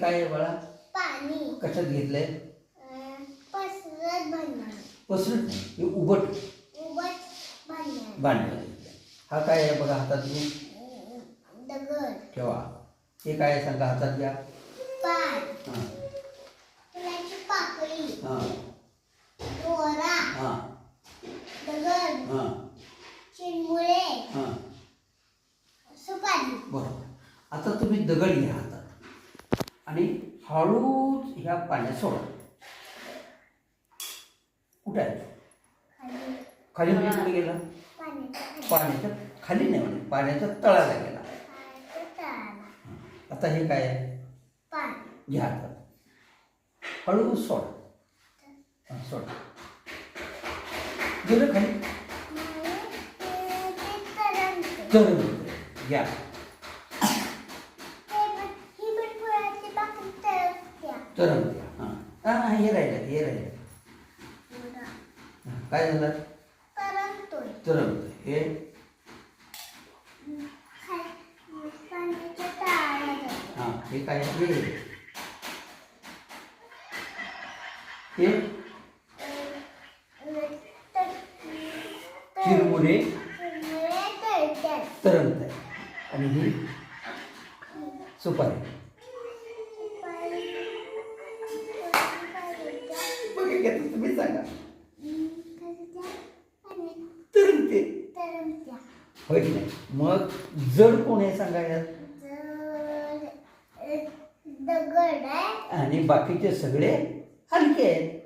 काय आहे बाळा? पाणी. कशात घेतलंय? अं, पसरत बनणार पसरत नाही हे उभट. उबट बनणार बांधलेलं हा काय आहे बघा हातात घेऊन? दगड. ठेवा. हे काय आहे सांगा हातात घ्या. पान हां. फुलाची पाकळी. हां. दोरा. हां. दगड. हां. चिरमुळे हां. सुपारी. बरोबर. आता तुम्ही दगड घ्या हातात. आणि हळूच ह्या पाण्यात सोडा. कुठं आहे? खाली म्हणजे कुठे गेला? पाण्याच्या खाली. नाही म्हणजे पाण्याच्या तळाला गेला. आता हे काय आहे? घ्या हातात हळू सोडा. सोडा. गेलं खाली. तर घ्या. तर हां. हां हे राहिलं हे राहिलं. काय झालं? तरंगतोय. हे? हां हे काय? हे चिरमुरे. तरंगत आहे आणि ही सुपारी. बघा घेतलं तुम्ही सांगा तरंगते. होय की नाही? मग जड कोण आहे सांगा यात दगड आहे. आणि बाकीचे सगळे हलके आहेत.